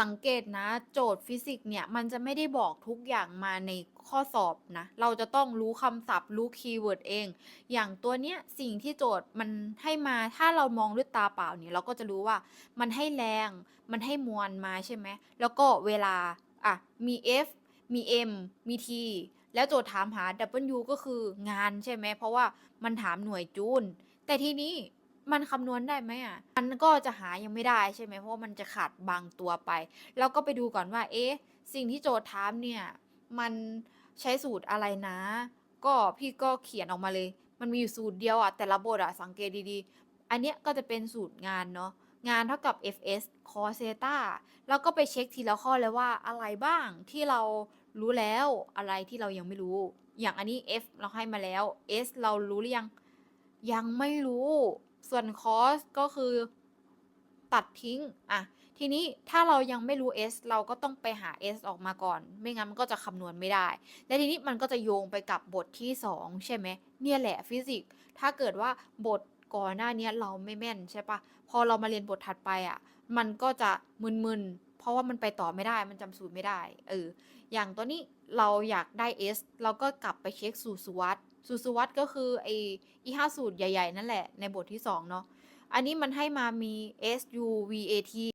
สังเกตนะ โจทย์ฟิสิกส์เนี่ยมันจะไม่ได้บอกทุกอย่างมาในข้อสอบนะ เราจะต้องรู้คำศัพท์รู้คีย์เวิร์ดเอง อย่างตัวเนี้ยสิ่งที่โจทย์มันให้มาถ้าเรามองด้วยตาเปล่าเนี่ยเราก็จะรู้ว่ามันให้แรง มันให้มวลมาใช่ไหมแล้วก็เวลาอะมี F มี M มี T แล้วโจทย์ถามหา W ก็คืองานใช่ไหมเพราะว่ามันถามหน่วยจูลแต่ทีนี้ มันคำนวณได้ไหมอะ มันก็จะหายังไม่ได้ใช่ไหมเพราะว่ามันจะขาดบางตัวไปเราก็ไปดูก่อนว่า เอ๊ะ สิ่งที่โจทย์ถามเนี่ย มันใช้สูตรอะไรนะ ก็พี่ก็เขียนออกมาเลย มันมีอยู่สูตรเดียวอะ แต่ละบทอะ สังเกตดีๆ อันเนี้ยก็จะเป็นสูตรงานเนาะ งานเท่ากับ fs cos เซตาแล้วก็ไปเช็คทีละข้อเลยว่าอะไรบ้างที่เรารู้แล้วอะไรที่เรายังไม่รู้ อย่างอันนี้ f เราให้มาแล้ว s เรารู้หรือยัง ยังไม่รู้ ส่วนคอสก็คือตัดทิ้งอะทีนี้ถ้าเรายังไม่รู้ s เราก็ต้องไปหา s ออกมาก่อน ไม่งั้นมันก็จะคำนวณไม่ได้ และทีนี้มันก็จะโยงไปกับบทที่ 2 ใช่ไหม เนี่ยแหละฟิสิกส์ ถ้าเกิดว่าบทก่อนหน้านี้เราไม่แม่นใช่ปะพอเรามาเรียนบทถัดไปอะมันก็จะมึนๆ เพราะว่ามันไปต่อไม่ได้มันจำสูตรไม่ได้เอออย่างตัวนี้เราอยากได้ s เราก็กลับไปเช็คสูตรสุวัตสูตรสุวัตก็คือไอ้อีห้าสูตรใหญ่ ๆ นั่นแหละในบทที่ 2 เนาะอันนี้มันให้มามี s u v a t